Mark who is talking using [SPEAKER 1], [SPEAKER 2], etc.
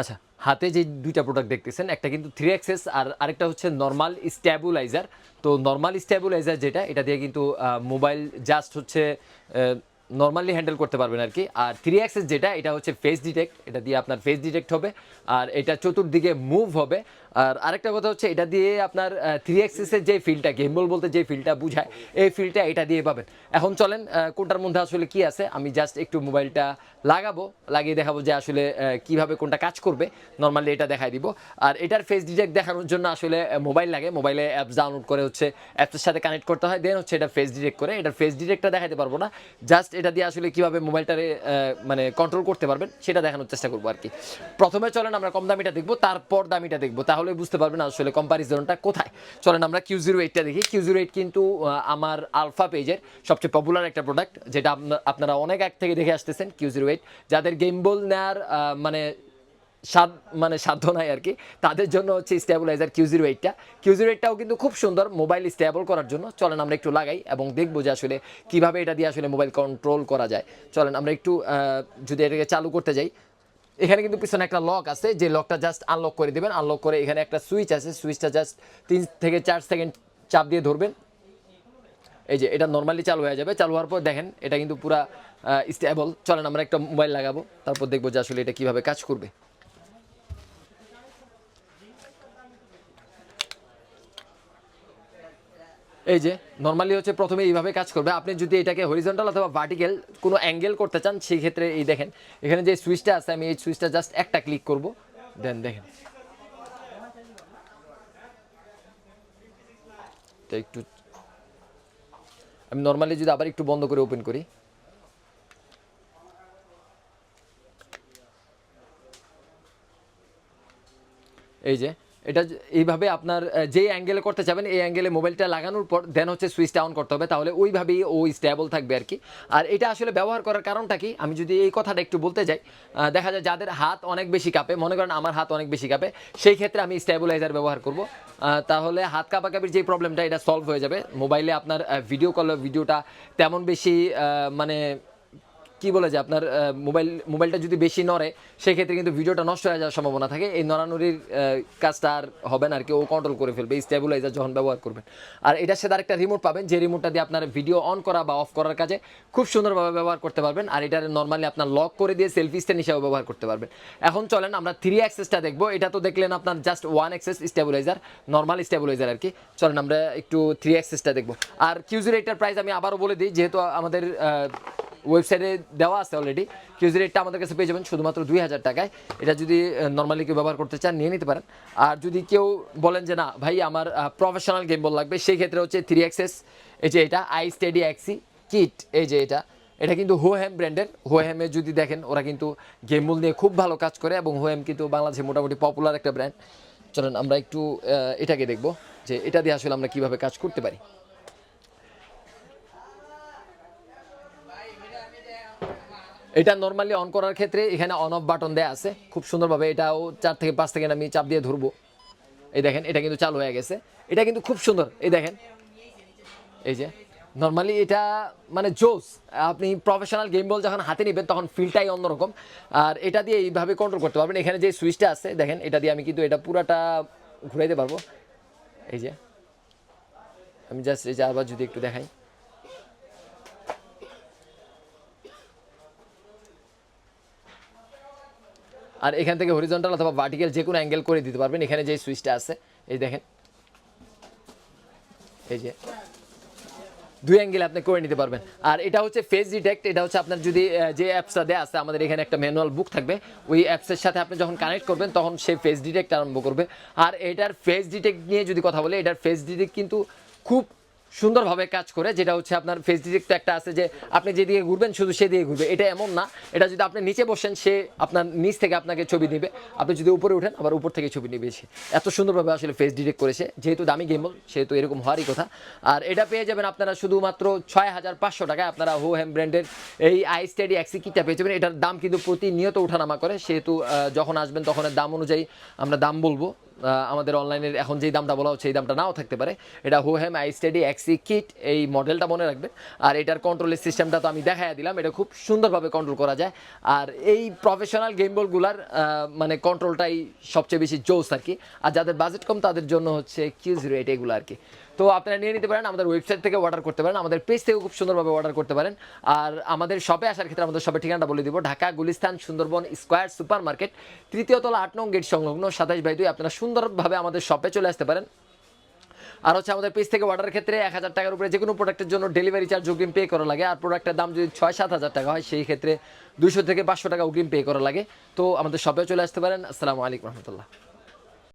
[SPEAKER 1] আচ্ছা হাতে যে দুইটা প্রোডাক্ট দেখতেছেন, একটা কিন্তু থ্রি অ্যাক্সেস আর আরেকটা হচ্ছে নর্মাল স্ট্যাবুলাইজার তো নর্মাল স্ট্যাবুলাইজার যেটা, এটা দিয়ে কিন্তু মোবাইল জাস্ট হচ্ছে নর্মালি হ্যান্ডেল করতে পারবেন আর কি। আর থ্রি অ্যাক্সেস যেটা, এটা হচ্ছে ফেস ডিটেক্ট এটা দিয়ে আপনার ফেস ডিটেক্ট হবে। আর এটা চতুর্দিকে মুভ হবে। আর আরেকটা কথা হচ্ছে, এটা দিয়ে আপনার থ্রি এক্সেসের যে ফিলটা গেমবল বলতে যে ফিলটা বুঝায়, এই ফিলটা এটা দিয়ে পাবেন। এখন চলেন কোনটার মধ্যে আসলে কি আছে, আমি জাস্ট একটু মোবাইলটা লাগাবো, লাগিয়ে দেখাবো যে আসলে কীভাবে কোনটা কাজ করবে। নর্মালি এটা দেখাই দিব। আর এটার ফেস ডিটেক্ট দেখানোর জন্য আসলে মোবাইল লাগে। মোবাইলে অ্যাপস ডাউনলোড করে হচ্ছে অ্যাপসের সাথে কানেক্ট করতে হয় দেন হচ্ছে এটা ফেস ডিটেক্ট করে। এটার ফেস ডিটেক্টটা দেখাতে পারব না। জাস্ট এটা দিয়ে আসলে কীভাবে মোবাইলটারে মানে কন্ট্রোল করতে পারবেন, সেটা দেখানোর চেষ্টা করব আর কি। প্রথমে চলেন, আমরা কম দামিটা দেখব, তারপর দামিটা দেখব। তাহলে বুঝতে পারবেন আসলে কম্পারিজনটা কোথায়। চলেন আমরা কিউ জিরো এইটটা দেখি। কিউ জিরো এইট কিন্তু আমার আলফা পেজের সবচেয়ে পপুলার একটা প্রোডাক্ট যেটা আপনারা অনেক আগ থেকে দেখে আসতেছেন কিউ জিরো এইট যাদের গেম বল নেওয়ার মানে সাদ মানে সাধ্য নাই আর কি, তাদের জন্য হচ্ছে স্টেবিলাইজার কিউ জিরো এইটটা কিউ জিরো এইটটাও কিন্তু খুব সুন্দর মোবাইল স্টেবল করার জন্য। চলেন আমরা একটু লাগাই এবং দেখব যে আসলে কীভাবে এটা দিয়ে আসলে মোবাইল কন্ট্রোল করা যায়। চলেন আমরা একটু যদি এটাকে চালু করতে যাই এখানে কিন্তু পিছনে একটা লক আছে, যে লকটা জাস্ট আনলক করে দিবেন আনলক করে এখানে একটা সুইচ আছে সুইচটা জাস্ট তিন থেকে চার সেকেন্ড চাপ দিয়ে ধরবেন। এই যে, এটা নর্মালি চালু হয়ে যাবে, চালু হওয়ার পর দেখেন, এটা কিন্তু পুরা স্টেবল চলেন আমরা একটা মোবাইল লাগাবো, তারপর দেখব যে আসলে এটা কীভাবে কাজ করবে। এই যে নর্মালি হচ্ছে প্রথমে এইভাবে কাজ করবে। আপনি যদি এটাকে হরিজন্টাল অথবা ভার্টিক্যাল কোনো অ্যাঙ্গেল করতে চান, সেই ক্ষেত্রে এই দেখেন, এখানে যে সুইচটা আছে, আমি এই সুইচটা জাস্ট একটা ক্লিক করব। দেন দেখেন। একটু, আমি নর্মালি যদি আবার একটু বন্ধ করে ওপেন করি। এই যে এটা এইভাবে আপনার যেই অ্যাঙ্গেলে করতে চাবেন, এই অ্যাঙ্গেলে মোবাইলটা লাগানোর পর দেন হচ্ছে সুইচটা অন করতে হবে। তাহলে ওইভাবেই ও স্টেবল থাকবে আর কি। আর এটা আসলে ব্যবহার করার কারণটা কি? আমি যদি এই কথাটা একটু বলতে যাই দেখা যায় যাদের হাত অনেক বেশি কাঁপে, মনে করেন আমার হাত অনেক বেশি কাঁপে, সেই ক্ষেত্রে আমি স্টেবিলাইজার ব্যবহার করব। তাহলে হাত কাঁপাকাপির যে প্রবলেমটা এটা সলভ হয়ে যাবে। মোবাইলে আপনার ভিডিও কল ভিডিওটা তেমন বেশি মানে কি বলে যে আপনার মোবাইল, মোবাইলটা যদি বেশি নড়ে, সেক্ষেত্রে কিন্তু ভিডিওটা নষ্ট হয়ে যাওয়ার সম্ভাবনা থাকে। এই নড়ানড়ির কাজটা আর হবে না আর কি। ও কন্ট্রোল করে ফেলবে স্টেবিলাইজার যখন ব্যবহার করবেন। আর এটার সাথে আরেকটা রিমোট পাবেন, যে রিমোটটা দিয়ে আপনার ভিডিও অন করা বা অফ করার কাজে খুব সুন্দরভাবে ব্যবহার করতে পারবেন। আর এটা নর্মালি আপনার লক করে দিয়ে সেলফি স্ট্যান্ড হিসাবে ব্যবহার করতে পারবেন। এখন চলেন, আমরা থ্রি অ্যাক্সেসটা দেখব। এটা তো দেখলেন আপনার just one axis stabiliser normal stabiliser আর কি। চলেন, আমরা একটু থ্রি অ্যাক্সেসটা দেখব। আর কিউজির এটার প্রাইস আমি আবারও বলে দিই, যেহেতু আমাদের ওয়েবসাইটে দেওয়া আছে অলরেডি কিউজি রেটটা আমাদের কাছে পেয়ে যাবেন শুধুমাত্র দুই হাজার টাকায়, এটা যদি নর্মালি কেউ ব্যবহার করতে চান, নিয়ে নিতে পারেন। আর যদি কেউ বলেন যে, না, ভাই, আমার প্রফেশনাল গেম বল লাগবে, সেই ক্ষেত্রে হচ্ছে থ্রি এক্সেস এই যে এটা আই স্টেডি অ্যাক্সি কিট এই যে এটা। এটা কিন্তু হোহেম ব্র্যান্ডের হোহেমে যদি দেখেন, ওরা কিন্তু গেম বল নিয়ে খুব ভালো কাজ করে এবং হোহেম কিন্তু বাংলাদেশে মোটামুটি পপুলার একটা ব্র্যান্ড চলেন, আমরা একটু এটাকে দেখব যে এটা দিয়ে আসলে আমরা কীভাবে কাজ করতে পারি। এটা নর্মালি অন করার ক্ষেত্রে এখানে অন অফ বাটন দেয়া আছে। খুব সুন্দরভাবে এটাও চার থেকে পাঁচ সেকেন্ড আমি চাপ দিয়ে ধরবো। এই দেখেন, এটা কিন্তু চালু হয়ে গেছে। এটা কিন্তু খুব সুন্দর। এই দেখেন, এই যে নর্মালি এটা মানে জোস। আপনি প্রফেশনাল গেম বল যখন হাতে নেবেন, তখন ফিলটাই অন্যরকম। আর এটা দিয়ে এইভাবে কন্ট্রোল করতে পারবেন। এখানে যে সুইচটা আছে, দেখেন, এটা দিয়ে আমি কিন্তু এটা পুরাটা ঘুরাইতে পারব। এই যে, আমি জাস্ট এই যে আবার যদি একটু দেখাই। আর এখান থেকে হরিজন্টাল অথবা ভার্টিক্যাল যে কোনো অ্যাঙ্গেল করে দিতে পারবেন। এখানে যে সুইচটা আছে, এই দেখেন। এই যে। দুই অ্যাঙ্গেল আপনি করে নিতে পারবেন। আর এটা হচ্ছে ফেস ডিটেক্ট এটা হচ্ছে আপনার যদি যে অ্যাপসটা দেওয়া আছে, আমাদের এখানে একটা ম্যানুয়াল বুক থাকবে। ওই অ্যাপসের সাথে আপনি যখন কানেক্ট করবেন, তখন সে ফেস ডিটেক্ট আরম্ভ করবে। আর এটার ফেস ডিটেক্ট নিয়ে যদি কথা বলি, এটার ফেস ডিটেক্ট কিন্তু খুব সুন্দরভাবে কাজ করে, যেটা হচ্ছে আপনার ফেস ডিটেক্ট একটা আছে যে আপনি যেদিকে ঘুরবেন শুধু সেদিকে ঘুরবে। এটা এমন না, এটা যদি আপনি নিচে বসেন, সে আপনার নিচ থেকে আপনাকে ছবি নেবে। আপনি যদি উপরে উঠেন, আবার উপর থেকে ছবি নেবে সে। এত সুন্দরভাবে আসলে ফেস ডিটেক্ট করেছে। যেহেতু দামি গেমল সেহেতু এরকম হওয়ারই কথা। আর এটা পেয়ে যাবেন আপনারা শুধুমাত্র ছয় হাজার পাঁচশো টাকায় আপনারা হো হ্যাম ব্র্যান্ডের এই আই স্টাডি অ্যাক্সি কিটটা পেয়ে যাবেন। এটার দাম কিন্তু প্রতিনিয়ত ওঠানামা করে। সেহেতু যখন আসবেন তখন দাম অনুযায়ী আমরা দাম বলব। আমাদের অনলাইনের এখন যেই দামটা বলা হচ্ছে, এই দামটা নাও থাকতে পারে। এটা Hohem iSteady X kit এই মডেলটা মনে রাখবেন আর এটার কন্ট্রোলের সিস্টেমটা তো আমি দেখাই দিলাম, এটা খুব সুন্দরভাবে কন্ট্রোল করা যায়। আর এই প্রফেশনাল গেম বলগুলার মানে কন্ট্রোলটাই সবচেয়ে বেশি জোস আর কি। আর যাদের বাজেট কম, তাদের জন্য হচ্ছে কিউজ রেট এগুলো আর কি। তো আপনারা নিয়ে নিতে পারেন, আমাদের ওয়েবসাইট থেকে অর্ডার করতে পারেন, আমাদের পেজ থেকে খুব সুন্দরভাবে অর্ডার করতে পারেন। আর আমাদের শপে আসার ক্ষেত্রে আমাদের শপের ঠিকানাটা বলে দিব, Dhaka, Gulistan, Sundarban Square Super Market তৃতীয় তলা আট নং গেট সংলগ্ন সাতাশ বাই দুই। আপনারা সুন্দরভাবে আমাদের শপে চলে আসতে পারেন। আর হচ্ছে আমাদের পেজ থেকে অর্ডারের ক্ষেত্রে এক হাজার টাকার উপরে যে কোনো প্রোডাক্টের জন্য ডেলিভারি চার্জ অগ্রিম পে করা লাগে। আর প্রোডাক্টের দাম যদি ছয় সাত হাজার টাকা হয়, সেই ক্ষেত্রে দুশো থেকে পাঁচশো টাকা অগ্রিম পে করা লাগে। তো আমাদের শপে চলে আসতে পারেন। আসসালামু আলাইকুম রহমতুল্লাহ।